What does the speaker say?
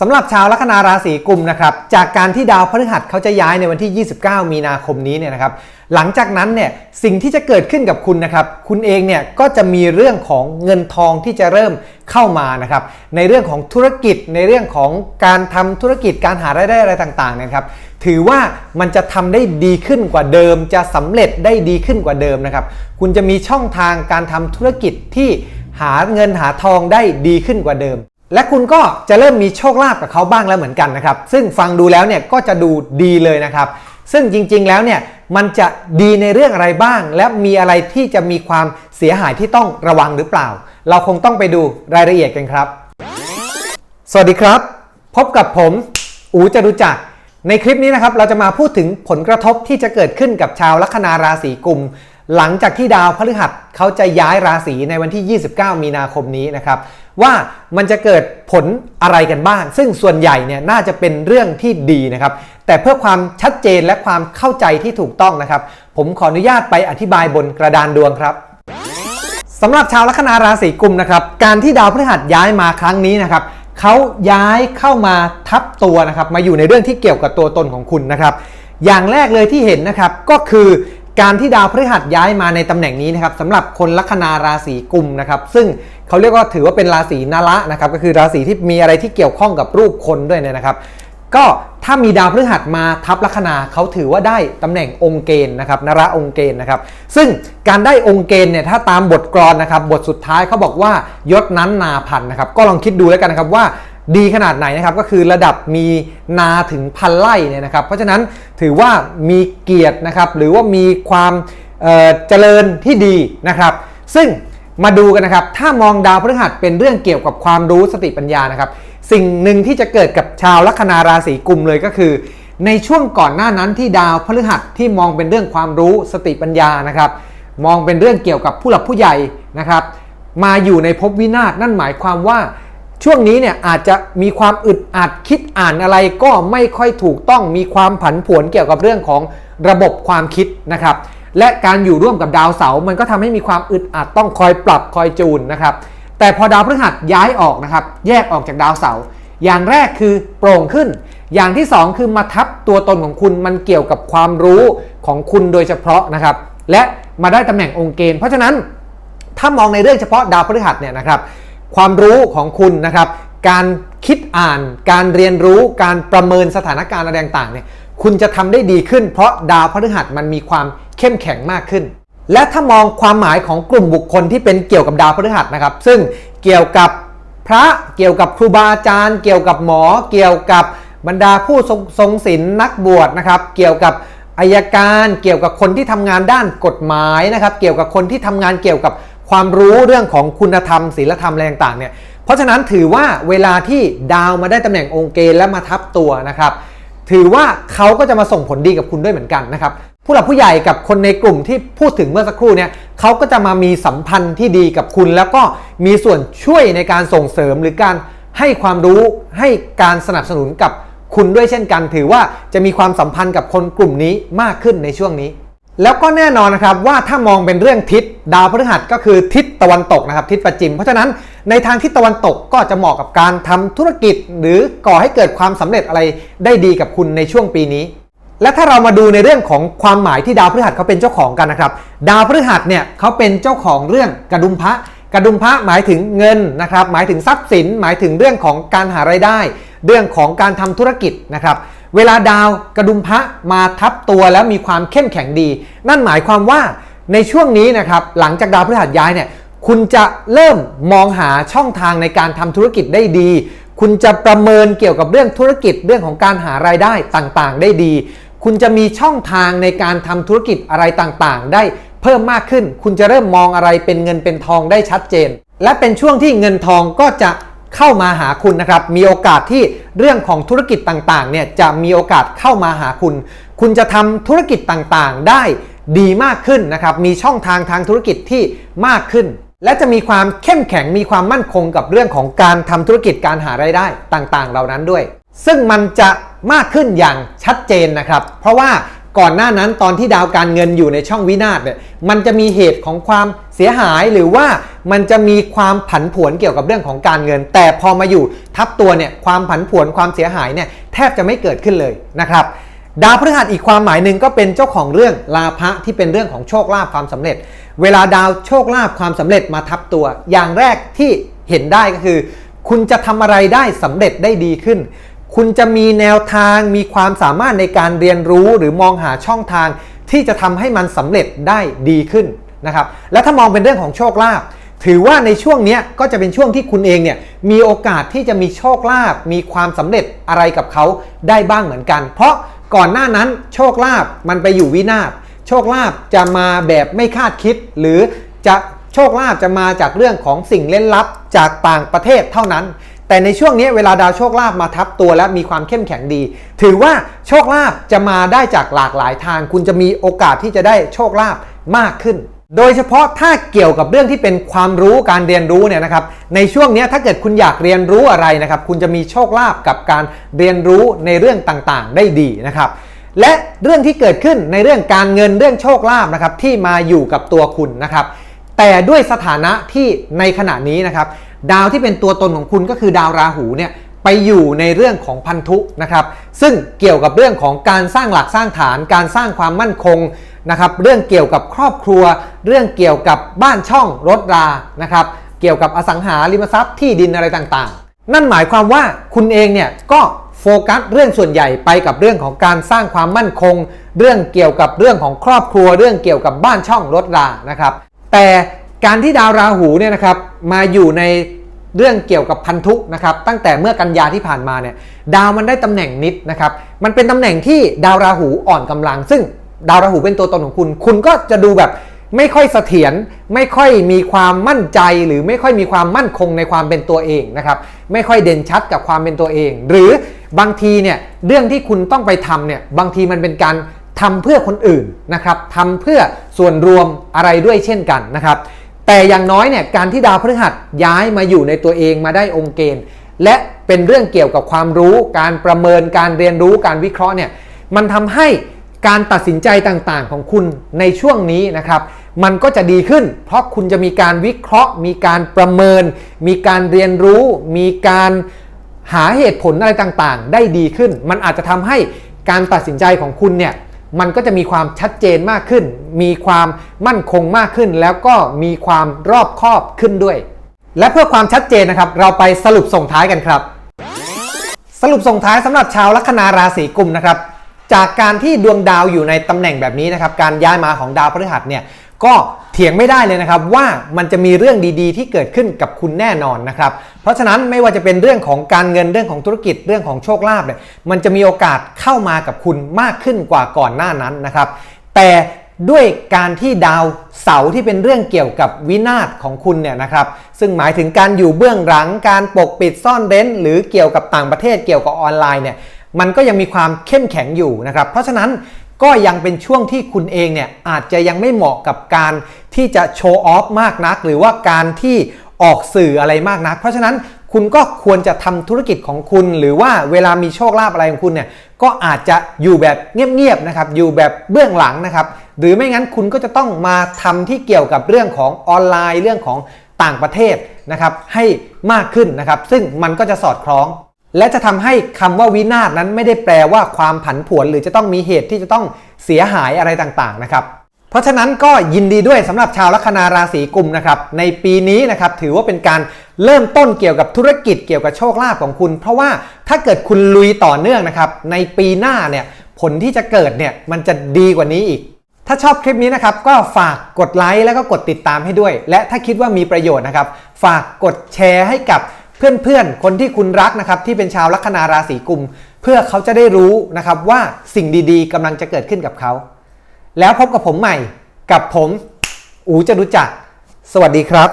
สำหรับชาวลัคนาราศีกุมนะครับจากการที่ดาวพฤหัสเขาจะย้ายในวันที่ 29 มีนาคมนี้เนี่ยนะครับหลังจากนั้นเนี่ยสิ่งที่จะเกิดขึ้นกับคุณนะครับคุณเองเนี่ยก็จะมีเรื่องของเงินทองที่จะเริ่มเข้ามานะครับในเรื่องของธุรกิจในเรื่องของการทำธุรกิจการหารายได้อะไรต่างๆนยนะครับถือว่ามันจะทำได้ดีขึ้นกว่าเดิม จะสำเร็จได้ดีขึ้นกว่าเดิมนะครับคุณจะมีช่องทางการทำธุรกิจที่หาเงินหาทองได้ดีขึ้นกว่าเดิม และคุณก็จะเริ่มมีโชคลาภกับเขาบ้างแล้วเหมือนกันนะครับ ซึ่งฟังดูแล้วเนี่ยก็จะดูดีเลยนะครับ ซึ่งจริงๆแล้วเนี่ยมันจะดีในเรื่องอะไรบ้าง และมีอะไรที่จะมีความเสียหายที่ต้องระวังหรือเปล่า เราคงต้องไปดูรายละเอียดกันครับ สวัสดีครับ พบกับผมอูจรุจักรในคลิปนี้นะครับเราจะมาพูดถึงผลกระทบที่จะเกิดขึ้นกับชาวลัคนาราศีกุม หลังจากที่ดาวพฤหัสเขาจะย้ายราศีในวันที่ 29 มีนาคมนี้นะครับ ว่ามันจะเกิดผลอะไรกันบ้าง ซึ่งส่วนใหญ่เนี่ยน่าจะเป็นเรื่องที่ดีนะครับ แต่เพื่อความชัดเจนและความเข้าใจที่ถูกต้องนะครับ ผมขออนุญาตไปอธิบายบนกระดานดวงครับสำหรับชาวลัคนาราศีกุมนะครับ การที่ดาวพฤหัสย้ายมาครั้งนี้นะครับเขาย้ายเข้ามาทับตัวนะครับ มาอยู่ในเรื่องที่เกี่ยวกับตัวตนของคุณนะครับ อย่างแรกเลยที่เห็นนะครับก็คือ การที่ดาวพฤหัสย้ายมาในตำแหน่งนี้นะครับสำหรับคนลัคนาราศีกุมนะครับซึ่งเขาเรียกว่าถือว่าเป็นราศีนาระนะครับก็คือราศีที่มีอะไรที่เกี่ยวข้องกับรูปคนด้วยเนยนะครับก็ถ้ามีดาวพฤหัสมาทับลัคนาเขาถือว่าได้ตำแหน่งองค์เกณฑ์นะครับนราองค์เกณฑ์นะครับ ซึ่งการได้องค์เกณฑ์เนี่ยถ้าตามบทกลอนนะครับบทสุดท้ายเขาบอกว่ายศนั้นนาพันนะครับก็ลองคิดดูแล้วกันนะครับว่า ดีขนาดไหนนะครับก็คือระดับมีนาถึงพันไร่เนี่ยนะครับ เพราะฉะนั้นถือว่ามีเกียรตินะครับหรือว่ามีความเเจริญที่ดีนะครับ ซึ่งมาดูกันนะครับ ถ้ามองดาวพฤหัสเป็นเรื่องเกี่ยวกับความรู้สติปัญญานะครับ สิ่งหนึ่งที่จะเกิดกับชาวลัคนาราศีกุมเลยก็คือ ในช่วงก่อนหน้านั้นที่ดาวพฤหัสที่มองเป็นเรื่องความรู้สติปัญญานะครับ มองเป็นเรื่องเกี่ยวกับผู้หลักผู้ใหญ่นะครับ มาอยู่ในภพวินาศนั่นหมายความว่า ช่วงนี้เนี่ยอาจจะมีความอึดอัดคิดอ่านอะไรก็ไม่ค่อยถูกต้องมีความผันผวนเกี่ยวกับเรื่องของระบบความคิดนะครับและการอยู่ร่วมกับดาวเสาร์มันก็ทำให้มีความอึดอัดต้องคอยปรับคอยจูนนะครับแต่พอดาวพฤหัสย้ายออกนะครับแยกออกจากดาวเสาร์อย่างแรกคือโปร่งขึ้น อย่างที่สองคือมาทับตัวตนของคุณมันเกี่ยวกับความรู้ของคุณโดยเฉพาะนะครับและมาได้ตำแหน่งองค์เกณฑ์เพราะฉะนั้นถ้ามองในเรื่องเฉพาะดาวพฤหัสเนี่ยนะครับ ความรู้ของคุณนะครับ การคิดอ่าน การเรียนรู้ การประเมินสถานการณ์อะไรต่างๆเนี่ยคุณจะทำได้ดีขึ้น เพราะดาวพฤหัสมันมีความเข้มแข็งมากขึ้น และถ้ามองความหมายของกลุ่มบุคคลที่เป็นเกี่ยวกับดาวพฤหัสนะครับ ซึ่งเกี่ยวกับพระเกี่ยวกับครูบาอาจารย์ เกี่ยวกับหมอ เกี่ยวกับบรรดาผู้ทรงศีลนักบวชนะครับ เกี่ยวกับอายการ เกี่ยวกับคนที่ทำงานด้านกฎหมายนะครับ เกี่ยวกับคนที่ทำงานเกี่ยวกับ ความรู้เรื่องของคุณธรรมศีลธรรมอะไรต่างเนี่ยเพราะฉะนั้นถือว่าเวลาที่ดาวมาได้ตำแหน่งองค์เกณฑ์และมาทับตัวนะครับ ถือว่าเขาก็จะมาส่งผลดีกับคุณด้วยเหมือนกันนะครับผู้หลักผู้ใหญ่กับคนในกลุ่มที่พูดถึงเมื่อสักครู่เนี่ยเขาก็จะมามีสัมพันธ์ที่ดีกับคุณ แล้วก็มีส่วนช่วยในการส่งเสริมหรือการให้ความรู้ให้การสนับสนุนกับคุณด้วยเช่นกัน ถือว่าจะมีความสัมพันธ์กับคนกลุ่มนี้มากขึ้นในช่วงนี้ แล้วก็แน่นอนนะครับว่าถ้ามองเป็นเรื่องทิศดาวพฤหัสก็คือทิศตะวันตกนะครับทิศประจิม เพราะฉะนั้นในทางทิศตะวันตกก็จะเหมาะกับการทำธุรกิจ หรือก่อให้เกิดความสำเร็จอะไรได้ดีกับคุณในช่วงปีนี้ และถ้าเรามาดูในเรื่องของความหมายที่ดาวพฤหัสเขาเป็นเจ้าของกันนะครับ ดาวพฤหัสเนี่ยเขาเป็นเจ้าของเรื่องกระดุมพระกระดุมพระหมายถึงเงินนะครับหมายถึงทรัพย์สิน หมายถึงเรื่องของการหารายได้ เรื่องของการทำธุรกิจนะครับ เวลาดาวกระดุมพระมาทับตัวแล้วมีความเข้มแข็งดี นั่นหมายความว่าในช่วงนี้นะครับหลังจากดาวพฤหัสย้ายเนี่ยคุณจะเริ่มมองหาช่องทางในการทำธุรกิจได้ดี คุณจะประเมินเกี่ยวกับเรื่องธุรกิจเรื่องของการหารายได้ต่างๆ ได้ดี คุณจะมีช่องทางในการทำธุรกิจอะไรต่างๆ ได้เพิ่มมากขึ้น คุณจะเริ่มมองอะไรเป็นเงินเป็นทองได้ชัดเจน และเป็นช่วงที่เงินทองก็จะ เข้ามาหาคุณนะครับ มีโอกาสที่เรื่องของธุรกิจต่างๆเนี่ยจะมีโอกาสเข้ามาหาคุณ คุณจะทำธุรกิจต่างๆได้ดีมากขึ้นนะครับ มีช่องทางทางธุรกิจที่มากขึ้น และจะมีความเข้มแข็งมีความมั่นคงกับเรื่องของการทำธุรกิจการหารายได้ต่างๆ เหล่านั้นด้วย ซึ่งมันจะมากขึ้นอย่างชัดเจนนะครับ เพราะว่า ก่อนหน้านั้นตอนที่ดาวการเงินอยู่ในช่องวินาศเนี่ยมันจะมีเหตุของความเสียหายหรือว่ามันจะมีความผันผวนเกี่ยวกับเรื่องของการเงิน แต่พอมาอยู่ทับตัวเนี่ยความผันผวนความเสียหายเนี่ยแทบจะไม่เกิดขึ้นเลยนะครับดาวพฤหัสอีกความหมายหนึ่งก็เป็นเจ้าของเรื่องลาภะที่เป็นเรื่องของโชคลาภความสำเร็จ เวลาดาวโชคลาภความสำเร็จมาทับตัว อย่างแรกที่เห็นได้ก็คือ คุณจะทำอะไรได้สำเร็จได้ดีขึ้น คุณจะมีแนวทางมีความสามารถในการเรียนรู้หรือมองหาช่องทาง ที่จะทำให้มันสำเร็จได้ดีขึ้นนะครับและถ้ามองเป็นเรื่องของโชคลาภถือว่าในช่วงนี้ก็จะเป็นช่วงที่คุณเองเนี่ยมีโอกาสที่จะมีโชคลาภมีความสำเร็จอะไรกับเขาได้บ้างเหมือนกัน เพราะก่อนหน้านั้นโชคลาภมันไปอยู่วินาศโชคลาภจะมาแบบไม่คาดคิด หรือจะโชคลาภจะมาจากเรื่องของสิ่งเล่นลับจากต่างประเทศเท่านั้น แต่ในช่วงนี้เวลาดาวโชคลาภมาทับตัวและมีความเข้มแข็งดี ถือว่าโชคลาภจะมาได้จากหลากหลายทาง คุณจะมีโอกาสที่จะได้โชคลาภมากขึ้น โดยเฉพาะถ้าเกี่ยวกับเรื่องที่เป็นความรู้การเรียนรู้เนี่ยนะครับในช่วงนี้ถ้าเกิดคุณอยากเรียนรู้อะไรนะครับคุณจะมีโชคลาภกับการเรียนรู้ในเรื่องต่างๆ ได้ดีนะครับและเรื่องที่เกิดขึ้นในเรื่องการเงินเรื่องโชคลาภนะครับที่มาอยู่กับตัวคุณนะครับ แต่ด้วยสถานะที่ในขณะนี้นะครับ ดาวที่เป็นตัวตนของคุณก็คือดาวราหูเนี่ยไปอยู่ในเรื่องของพันธุนะครับ ซึ่งเกี่ยวกับเรื่องของการสร้างหลักสร้างฐาน การสร้างความมั่นคงนะครับ เรื่องเกี่ยวกับครอบครัว เรื่องเกี่ยวกับบ้านช่องรถรานะครับ เกี่ยวกับอสังหาริมทรัพย์ที่ดินอะไรต่างๆ นั่นหมายความว่าคุณเองเนี่ยก็โฟกัสเรื่องส่วนใหญ่ไปกับเรื่องของการสร้างความมั่นคง เรื่องเกี่ยวกับเรื่องของครอบครัว เรื่องเกี่ยวกับบ้านช่องรถรานะครับ แต่การที่ดาวราหูเนี่ยนะครับมาอยู่ในเรื่องเกี่ยวกับพันธุนะครับตั้งแต่เมื่อกันยาที่ผ่านมาเนี่ยดาวมันได้ตำแหน่งนิดนะครับมันเป็นตำแหน่งที่ดาวราหูอ่อนกำลัง ซึ่งดาวราหูเป็นตัวตนของคุณ คุณก็จะดูแบบไม่ค่อยเสถียรไม่ค่อยมีความมั่นใจหรือไม่ค่อยมีความมั่นคงในความเป็นตัวเองนะครับไม่ค่อยเด่นชัดกับความเป็นตัวเอง หรือบางทีเนี่ยเรื่องที่คุณต้องไปทำเนี่ยบางทีมันเป็นการ ทำเพื่อคนอื่นนะครับทำเพื่อส่วนรวมอะไรด้วยเช่นกันนะครับ แต่อย่างน้อยเนี่ยการที่ดาวพฤหัสย้ายมาอยู่ในตัวเองมาได้องค์เกณฑ์ และเป็นเรื่องเกี่ยวกับความรู้ การประเมินการเรียนรู้การวิเคราะห์เนี่ยมันทำให้การตัดสินใจต่างๆของคุณในช่วงนี้นะครับ มันก็จะดีขึ้น เพราะคุณจะมีการวิเคราะห์ มีการประเมิน มีการเรียนรู้ มีการหาเหตุผลอะไรต่างๆ ได้ดีขึ้น มันอาจจะทำให้การตัดสินใจของคุณเนี่ย มันก็จะมีความชัดเจนมากขึ้น มีความมั่นคงมากขึ้น แล้วก็มีความรอบคอบขึ้นด้วย และเพื่อความชัดเจนนะครับ เราไปสรุปส่งท้ายกันครับ สรุปส่งท้ายสำหรับชาวลัคนาราศีกุมนะครับ จากการที่ดวงดาวอยู่ในตำแหน่งแบบนี้นะครับ การย้ายมาของดาวพฤหัสเนี่ย ก็เถียงไม่ได้เลยนะครับว่ามันจะมีเรื่องดีๆ ที่เกิดขึ้นกับคุณแน่นอนนะครับ เพราะฉะนั้นไม่ว่าจะเป็นเรื่องของการเงินเรื่องของธุรกิจเรื่องของโชคลาภเนี่ยมันจะมีโอกาสเข้ามากับคุณมากขึ้นกว่าก่อนหน้านั้นนะครับ แต่ด้วยการที่ดาวเสาร์ที่เป็นเรื่องเกี่ยวกับวินาศของคุณเนี่ยนะครับซึ่งหมายถึงการอยู่เบื้องหลังการปกปิดซ่อนเร้น หรือเกี่ยวกับต่างประเทศเกี่ยวกับออนไลน์เนี่ยมันก็ยังมีความเข้มแข็งอยู่นะครับ เพราะฉะนั้น ก็ยังเป็นช่วงที่คุณเองเนี่ยอาจจะยังไม่เหมาะกับการที่จะโชว์ออฟมากนัก หรือว่าการที่ออกสื่ออะไรมากนัก เพราะฉะนั้นคุณก็ควรจะทำธุรกิจของคุณ หรือว่าเวลามีโชคลาภอะไรของคุณเนี่ยก็อาจจะอยู่แบบเงียบๆนะครับอยู่แบบเบื้องหลังนะครับหรือไม่งั้นคุณก็จะต้องมาทำที่เกี่ยวกับเรื่องของออนไลน์เรื่องของต่างประเทศนะครับให้มากขึ้นนะครับซึ่งมันก็จะสอดคล้อง และจะทำให้คำว่าวินาศนั้นไม่ได้แปลว่าความผันผวน หรือจะต้องมีเหตุที่จะต้องเสียหายอะไรต่างๆนะครับ เพราะฉะนั้นก็ยินดีด้วยสำหรับชาวลัคนาราศีกุมนะครับในปีนี้นะครับถือว่าเป็นการเริ่มต้นเกี่ยวกับธุรกิจเกี่ยวกับโชคลาภของคุณ เพราะว่าถ้าเกิดคุณลุยต่อเนื่องนะครับในปีหน้าเนี่ยผลที่จะเกิดเนี่ยมันจะดีกว่านี้อีกถ้าชอบคลิปนี้นะครับก็ฝากกดไลค์แล้วก็กดติดตามให้ด้วย และถ้าคิดว่ามีประโยชน์นะครับ ฝากกดแชร์ให้กับ เพื่อนๆ คนที่คุณรักนะครับที่เป็นชาวลัคนาราศีกุม เพื่อเขาจะได้รู้นะครับว่าสิ่งดีๆกำลังจะเกิดขึ้นกับเขา แล้วพบกับผมใหม่กับผม อูจะรู้จัก สวัสดีครับ